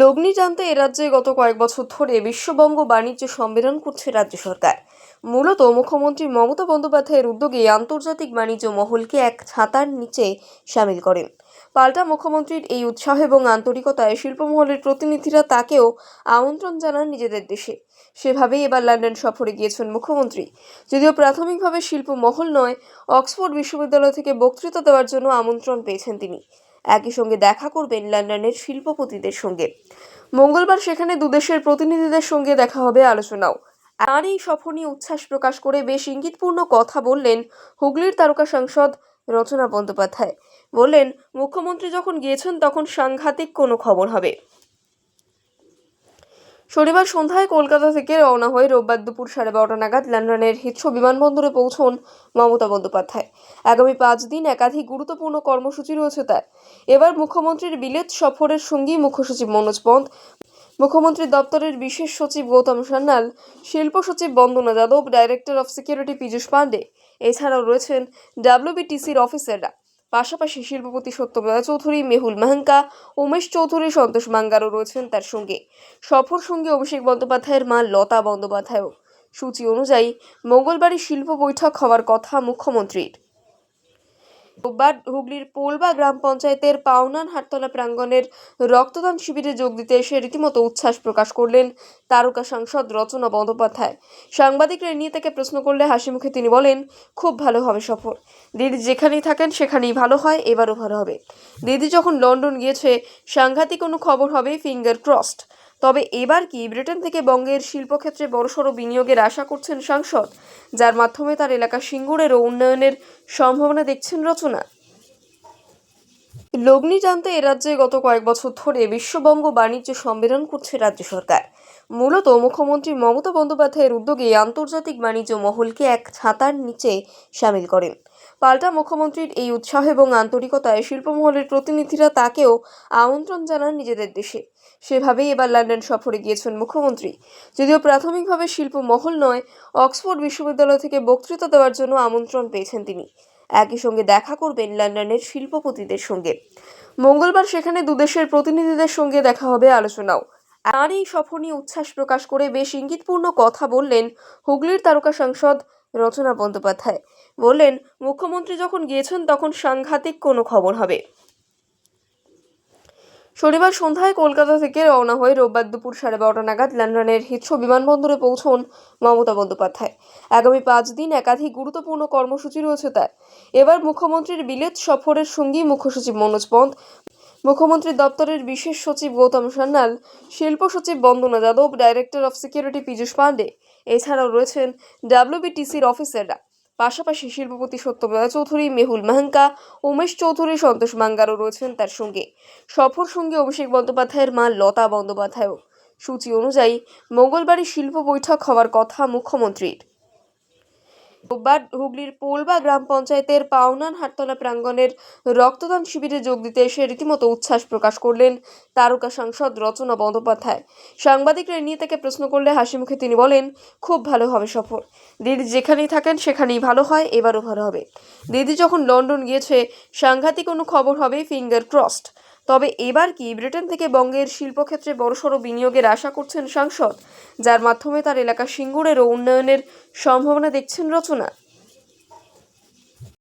লগ্নি জানতে এ রাজ্যে গত কয়েক বছর ধরে বিশ্ববঙ্গ বাণিজ্য সম্মেলন করছে রাজ্য সরকার। মূলত মুখ্যমন্ত্রী মমতা বন্দ্যোপাধ্যায়ের উদ্যোগে আন্তর্জাতিক বাণিজ্য মহলকে এক ছাতার নিচে সামিল করেন। পাল্টা মুখ্যমন্ত্রীর এই উৎসাহ এবং আন্তরিকতায় শিল্পমহলের প্রতিনিধিরা তাকেও আমন্ত্রণ জানান নিজেদের দেশে। সেভাবেই এবার লন্ডন সফরে গিয়েছেন মুখ্যমন্ত্রী। যদিও প্রাথমিকভাবে শিল্প মহল নয়, অক্সফোর্ড বিশ্ববিদ্যালয় থেকে বক্তৃতা দেওয়ার জন্য আমন্ত্রণ পেয়েছেন তিনি। একই সঙ্গে দেখা করবেন লন্ডনের শিল্পপতিদের সঙ্গে। মঙ্গলবার সেখানে দুদেশের প্রতিনিধিদের সঙ্গে দেখা হবে আলোচনাও। আর এই সফর নিয়ে উচ্ছ্বাস প্রকাশ করে বেশ ইঙ্গিতপূর্ণ কথা বললেন হুগলির তারকা সাংসদ রচনা বন্দ্যোপাধ্যায়। বললেন, মুখ্যমন্ত্রী যখন গিয়েছেন, তখন সাংঘাতিক কোনো খবর হবে। শনিবার সন্ধ্যায় কলকাতা থেকে রওনা হয়ে রোববার দুপুর সাড়ে বারোটা নাগাদ লন্ডনের হিথ্রো বিমানবন্দরে পৌঁছন মমতা বন্দ্যোপাধ্যায়। আগামী পাঁচ দিন একাধিক গুরুত্বপূর্ণ কর্মসূচি রয়েছে তার। এবার মুখ্যমন্ত্রীর বিলেত সফরের সঙ্গী মুখ্য সচিব মনোজ পন্থ, মুখ্যমন্ত্রী দপ্তরের বিশেষ সচিব গৌতম সান্যাল, শিল্প সচিব Bandana Yadav, director of security Piyush Pandey, এছাড়াও রয়েছেন ডাব্লিউবিটিসির অফিসাররা। পাশাপাশি শিল্পপতি সত্যপ্রদা চৌধুরী, মেহুল মাহাঙ্কা, উমেশ চৌধুরী, সন্তোষ মাঙ্গারও রয়েছেন তার সঙ্গে। সফর সঙ্গে অভিষেক বন্দ্যোপাধ্যায়ের মা লতা বন্দ্যোপাধ্যায়ও। সূচি অনুযায়ী মঙ্গলবারই শিল্প বৈঠক হওয়ার কথা মুখ্যমন্ত্রীর। রোববার হুগলির পোলবা গ্রাম পঞ্চায়েতের পাওনান হাটতলা প্রাঙ্গণের রক্তদান শিবিরে যোগ দিতে এসে রীতিমতো উচ্ছ্বাস প্রকাশ করলেন তারকা সাংসদ রচনা বন্দ্যোপাধ্যায়। সাংবাদিকরা নিয়ে তাকে প্রশ্ন করলে হাসি মুখে তিনি বলেন, খুব ভালো হবে সফর। দিদি যেখানেই থাকেন সেখানেই ভালো হয়, এবারও ভালো হবে। দিদি যখন লন্ডন গিয়েছে, সাংঘাতিক কোনো খবর হবে, ফিঙ্গার ক্রসড। তবে এবার কি ব্রিটেন থেকে বঙ্গের শিল্পক্ষেত্রে বড়সড় বিনিয়োগের আশা করছেন সাংসদ, যার মাধ্যমে তার এলাকা সিঙ্গুরেরও উন্নয়নের সম্ভাবনা দেখছেন রচনা। লগ্নি জানতে এ রাজ্যে গত কয়েক বছর ধরে বিশ্ববঙ্গ বাণিজ্য সম্মেলন করছে রাজ্য সরকার। মূলত মুখ্যমন্ত্রী মমতা বন্দ্যোপাধ্যায়ের উদ্যোগে আন্তর্জাতিক বাণিজ্য মহলকে এক ছাতার নিচে সামিল করেন। পাল্টা মুখ্যমন্ত্রীর এই উৎসাহ এবং আন্তরিকতায় শিল্পমহলের প্রতিনিধিরা তাকেও আমন্ত্রণ জানান নিজেদের দেশে। সেভাবেই এবার লন্ডন সফরে গিয়েছেন মুখ্যমন্ত্রী। যদিও প্রাথমিকভাবে শিল্প মহল নয়, অক্সফোর্ড বিশ্ববিদ্যালয় থেকে বক্তৃতা দেওয়ার জন্য আমন্ত্রণ পেয়েছেন তিনি। একই সঙ্গে দেখা করবেন লন্ডনের শিল্পপতিদের সঙ্গে। মঙ্গলবার সেখানে দুদেশের প্রতিনিধিদের সঙ্গে দেখা হবে আলোচনাও। আর এই সফর নিয়ে উচ্ছ্বাস প্রকাশ করে বেশ ইঙ্গিতপূর্ণ কথা বললেন হুগলির তারকা সাংসদ রচনা বন্দ্যোপাধ্যায়। বললেন, মুখ্যমন্ত্রী যখন গিয়েছেন তখন সাংঘাতিক কোনো খবর হবে। শনিবার সন্ধ্যায় কলকাতা থেকে রওনা হয়ে রোববার দুপুর সাড়ে বারোটা নাগাদ লন্ডনের হিথ্রো বিমানবন্দরে পৌঁছন মমতা বন্দ্যোপাধ্যায়। আগামী পাঁচ দিন একাধিক গুরুত্বপূর্ণ কর্মসূচি রয়েছে তার। এবার মুখ্যমন্ত্রীর বিলেত সফরের সঙ্গী মুখ্যসচিব মনোজ পন্থ মুখ্যমন্ত্রী দপ্তরের বিশেষ সচিব গৌতম সান্যাল, শিল্প সচিব Bandana Yadav, director of security Piyush Pandey, এছাড়াও রয়েছেন ডাব্লিউবিটিসির অফিসাররা। পাশাপাশি শিল্পপতি সত্যমেয়া চৌধুরী, মেহুল মাহাঙ্কা, উমেশ চৌধুরী, সন্তোষ মাঙ্গারও রয়েছেন তার সঙ্গে। সফর সঙ্গে অভিষেক বন্দ্যোপাধ্যায়ের মা লতা বন্দ্যোপাধ্যায়ও। সূচি অনুযায়ী মঙ্গলবারই শিল্প বৈঠক হওয়ার কথা মুখ্যমন্ত্রীর। রোববার হুগলির পোলবা গ্রাম পঞ্চায়েতের পাওনান হাটতলা প্রাঙ্গণের রক্তদান শিবিরে যোগ দিতে এসে রীতিমতো উচ্ছ্বাস প্রকাশ করলেন তারকা সাংসদ রচনা বন্দ্যোপাধ্যায়। সাংবাদিকরা নিয়ে তাকে প্রশ্ন করলে হাসি মুখে তিনি বলেন, খুব ভালো হবে সফর। দিদি যেখানেই থাকেন সেখানেই ভালো হয়, এবারও ভালো হবে। দিদি যখন লন্ডন গিয়েছে, সাংঘাতিক কোনো খবর হবে, ফিঙ্গার ক্রসড। তবে এবার কি ব্রিটেন থেকে বঙ্গের শিল্পক্ষেত্রে বড়সড় বিনিয়োগের আশা করছেন সাংসদ, যার মাধ্যমে তার এলাকা সিঙ্গুরেরও উন্নয়নের সম্ভাবনা দেখছেন রচনা।